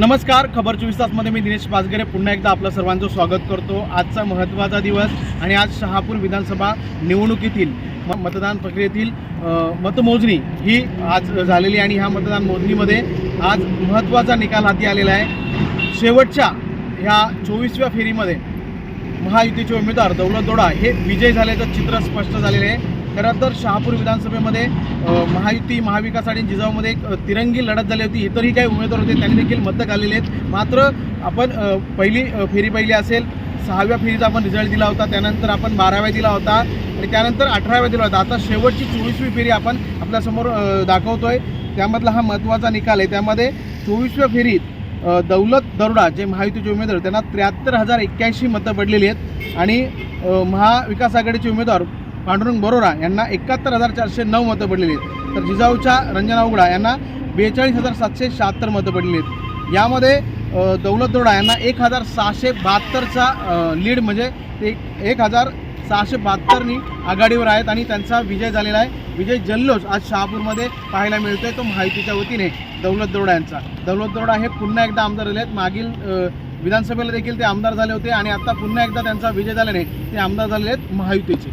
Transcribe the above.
नमस्कार खबर चोवीस तासमध्ये मी दिनेश पाचगरे. पुन्हा एकदा आपलं सर्वांचं स्वागत करतो. आजचा महत्त्वाचा दिवस आणि आज शहापूर विधानसभा निवडणुकीतील म- मतदान प्रक्रियेतील मतमोजणी ही आज झालेली आणि ह्या मतदान मोजणीमध्ये आज महत्त्वाचा निकाल हाती आलेला आहे. शेवटच्या ह्या चोवीसव्या फेरीमध्ये महायुतीचे उमेदवार दौलत दोडा हे विजय झाल्याचं चित्र स्पष्ट झालेले आहे. खरं तर शहापूर विधानसभेमध्ये महायुती महाविकास आणि जिजाऊमध्ये एक तिरंगी लढत झाली होती. इतरही काही उमेदवार होते त्यांनी देखील मतं घाललेली आहेत. मात्र आपण पहिली फेरी पहिली असेल सहाव्या फेरीचा आपण रिझल्ट दिला होता. त्यानंतर आपण बाराव्या दिला होता आणि त्यानंतर अठराव्या दिला होता. आता शेवटची चोवीसवी फेरी आपण आपल्यासमोर दाखवतोय. त्यामधला हा महत्त्वाचा निकाल आहे. त्यामध्ये चोवीसव्या फेरीत दौलत दरोडा जे महायुतीचे उमेदवार त्यांना त्र्याहत्तर हजार एक्क्याऐंशी मतं पडलेली आहेत. आणि महाविकास आघाडीचे उमेदवार पांडुरंग बरोरा यांना एकाहत्तर हजार चारशे नऊ मतं पडलेली आहेत. तर जिजाऊच्या रंजना उघडा यांना बेचाळीस हजार सातशे शहात्तर मतं पडलेली आहेत. यामध्ये दौलत दोडा यांना एक हजार सहाशे बहात्तरचा लीड म्हणजे एक एक हजार सहाशे बहात्तरनी आघाडीवर आहेत आणि त्यांचा विजय झालेला आहे. विजय जल्लोष आज शहापूरमध्ये पाहायला मिळतो आहे तो माहितीच्या वतीने दौलत दोडा यांचा. दौलत दोडा हे पुन्हा एकदा आमदार झाले आहेत. मागील विधानसभेला देखील ते आमदार झाले होते आणि आता पुन्हा एकदा त्यांचा विजय झाल्याने ते आमदार झालेले आहेत महायुतीचे